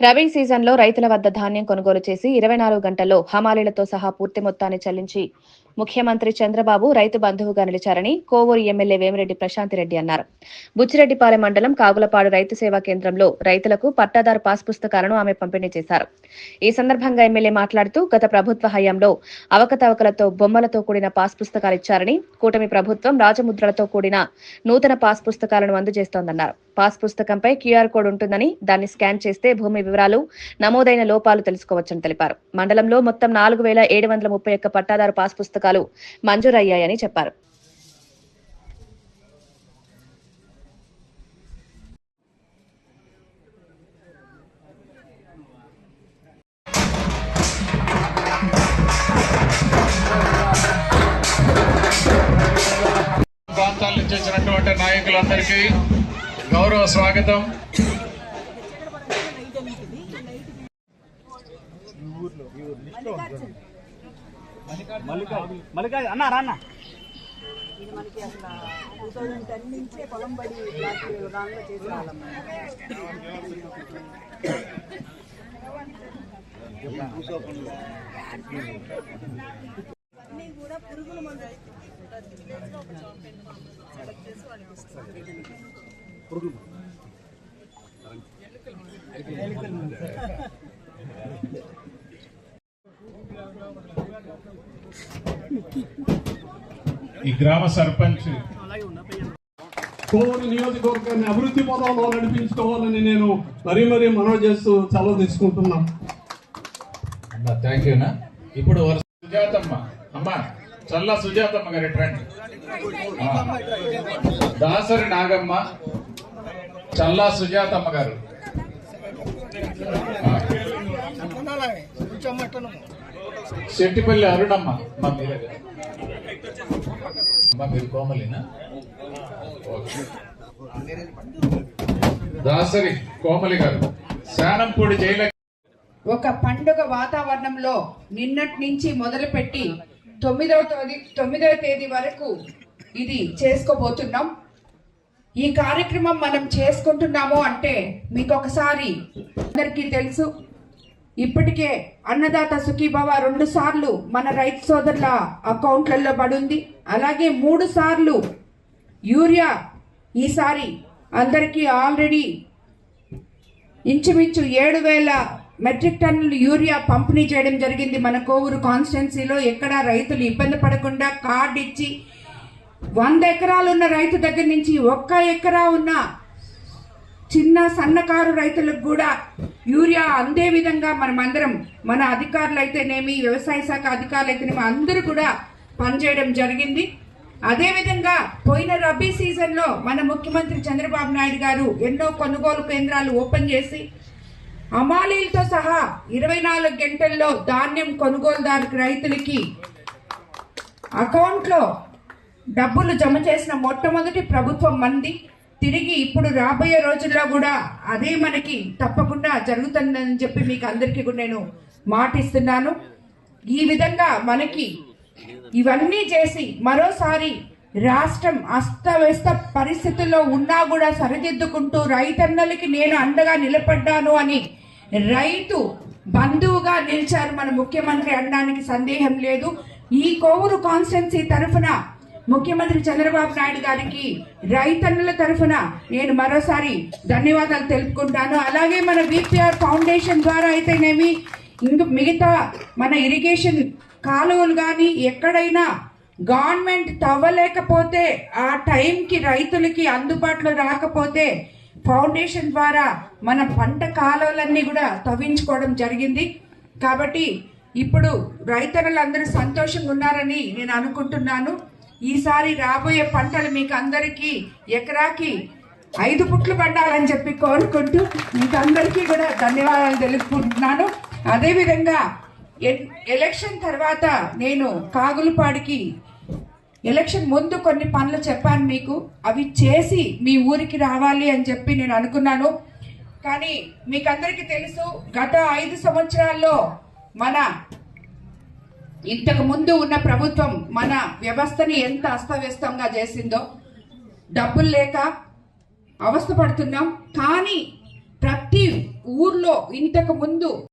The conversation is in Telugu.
రబీ సీజన్లో రైతుల వద్ద ధాన్యం కొనుగోలు చేసి ఇరవై నాలుగు గంటల్లో హమాలీలతో సహా పూర్తి మొత్తాన్ని చెల్లించి ముఖ్యమంత్రి చంద్రబాబు రైతు బంధువుగా నిలిచారని కోవూరు ఎమ్మెల్యే వేమిరెడ్డి ప్రశాంతిరెడ్డి అన్నారు. బుచ్చిరెడ్డిపాలెం మండలం కాగులపాడు రైతు సేవా కేంద్రంలో రైతులకు పట్టాదారు పాస్ పుస్తకాలను ఆమె పంపిణీ చేశారు. ఈ సందర్భంగా ఎమ్మెల్యే మాట్లాడుతూ గత ప్రభుత్వ హయాంలో అవకతవకలతో బొమ్మలతో కూడిన పాస్ పుస్తకాలు ఇచ్చారని కూటమి ప్రభుత్వం రాజముద్రలతో కూడిన నూతన పాస్ పుస్తకాలను అందజేస్తోందన్నారు. పాస్ పుస్తకంపై క్యూఆర్ కోడ్ ఉంటుందని దాన్ని స్కాన్ చేస్తే భూమి వివరాలు నమోదైన లోపాలు తెలుసుకోవచ్చని తెలిపారు. మండలంలో మొత్తం నాలుగు వేల ఏడు వందల ముప్పై ఒక్క పట్టాదారు పాస్ పుస్తకాలు మంజూరయ్యాయని చెప్పారు. ప్రాంతాల నుంచి వచ్చినటువంటి నాయకులందరికీ గౌరవ స్వాగతం. మల్లికా అన్న రాన్న ఇది మనకి అసలు టూ థౌజండ్ టెన్ నుంచే పొలం బడి ఇలాంటి దానిలో చేసి వాళ్ళం అన్నీ కూడా పురుగుల మందు ప్రతి విలేజ్లో ఒక జాబ్ సెలెక్ట్ చేసి వాళ్ళకి ఇస్తాం ఈ గ్రామ సర్పంచ్ కోవూరు నియోజకవర్గాన్ని అభివృద్ధి పదంలో నడిపించుకోవాలని నేను మరీ మరీ మనవి చేస్తూ సెలవు తీసుకుంటున్నాను థ్యాంక్ యూనా ఇప్పుడు సుజాతమ్మ. అమ్మ చల్ల సుజాతమ్మ గారి రండి. దాసరి నాగమ్మ చల్లా సుజాతమ్మ గారు. శెట్టిపల్లి అరుణమ్మ. మా మీరే మా మీరు కోమలినా? దాసరి కోమలి గారు శానంపూడి జైల ఒక పండుగ వాతావరణంలో నిన్నటి నుంచి మొదలుపెట్టి తొమ్మిదవ తేదీ తొమ్మిదవ తేదీ వరకు ఇది చేసుకోబోతున్నాం. ఈ కార్యక్రమం మనం చేసుకుంటున్నాము అంటే మీకు ఒకసారి అందరికీ తెలుసు. ఇప్పటికే అన్నదాత సుఖీభవ రెండు సార్లు మన రైతు సోదరుల అకౌంట్లలో పడుంది అలాగే మూడు సార్లు యూరియా ఈసారి అందరికీ ఆల్రెడీ ఇంచుమించు ఏడు వేల మెట్రిక్ టన్నులు యూరియా పంపిణీ చేయడం జరిగింది మన కోవూరు కాన్స్టిట్యున్సీలో. ఎక్కడ రైతులు ఇబ్బంది పడకుండా కార్డు ఇచ్చి వంద ఎకరాలు ఉన్న రైతు దగ్గర నుంచి ఒక్క ఎకరా ఉన్న చిన్న సన్నకారు రైతులకు కూడా యూరియా అందే విధంగా మనమందరం మన అధికారులు అయితేనేమి వ్యవసాయ శాఖ అధికారులు అయితేనేమి అందరూ కూడా పనిచేయడం జరిగింది. అదేవిధంగా పోయిన రబీ సీజన్లో మన ముఖ్యమంత్రి చంద్రబాబు నాయుడు గారు ఎన్నో కొనుగోలు కేంద్రాలు ఓపెన్ చేసి అమాలీలతో సహా ఇరవై నాలుగు గంటల్లో ధాన్యం కొనుగోలుదారు రైతులకి అకౌంట్లో డబ్బులు జమ చేసిన మొట్టమొదటి ప్రభుత్వం మంది తిరిగి ఇప్పుడు రాబోయే రోజుల్లో కూడా అదే మనకి తప్పకుండా జరుగుతుందని చెప్పి మీకు అందరికీ కూడా నేను మాటిస్తున్నాను. ఈ విధంగా మనకి ఇవన్నీ చేసి మరోసారి రాష్ట్రం అస్తవ్యస్త పరిస్థితుల్లో ఉన్నా కూడా సరిదిద్దుకుంటూ రైతన్నలకి నేను అండగా నిలబడ్డాను అని రైతు బంధువుగా నిలిచారు మన ముఖ్యమంత్రి అనడానికి సందేహం లేదు. ఈ కోవూరు కాన్స్టెన్సీ తరఫున ముఖ్యమంత్రి చంద్రబాబు నాయుడు గారికి రైతన్నుల తరఫున నేను మరోసారి ధన్యవాదాలు తెలుపుకుంటాను. అలాగే మన బీపీఆర్ ఫౌండేషన్ ద్వారా అయితేనేమి ఇంక మిగతా మన ఇరిగేషన్ కాలువలు కానీ ఎక్కడైనా గవర్నమెంట్ తవ్వలేకపోతే ఆ టైంకి రైతులకి అందుబాటులో రాకపోతే ఫౌండేషన్ ద్వారా మన పంట కాలువలన్నీ కూడా తవ్వించుకోవడం జరిగింది. కాబట్టి ఇప్పుడు రైతన్నలందరూ సంతోషంగా ఉన్నారని నేను అనుకుంటున్నాను. ఈసారి రాబోయే పంటలు మీకు అందరికీ ఎకరాకి ఐదు పుట్లు పండాలని చెప్పి కోరుకుంటూ మీకు అందరికీ కూడా ధన్యవాదాలు తెలుపుకుంటున్నాను. అదేవిధంగా ఎ- ఎలక్షన్ తర్వాత నేను కాగులపాడికి ఎలక్షన్ ముందు కొన్ని పనులు చెప్పాను మీకు. అవి చేసి మీ ఊరికి రావాలి అని చెప్పి నేను అనుకున్నాను. కానీ మీకు అందరికీ తెలుసు గత ఐదు సంవత్సరాల్లో మన ఇంతకు ముందు ఉన్న ప్రభుత్వం మన వ్యవస్థని ఎంత అస్తవ్యస్తంగా చేసిందో డబ్బులు లేక అవస్థ పడుతున్నాం కానీ ప్రతి ఊర్లో ఇంతకు ముందు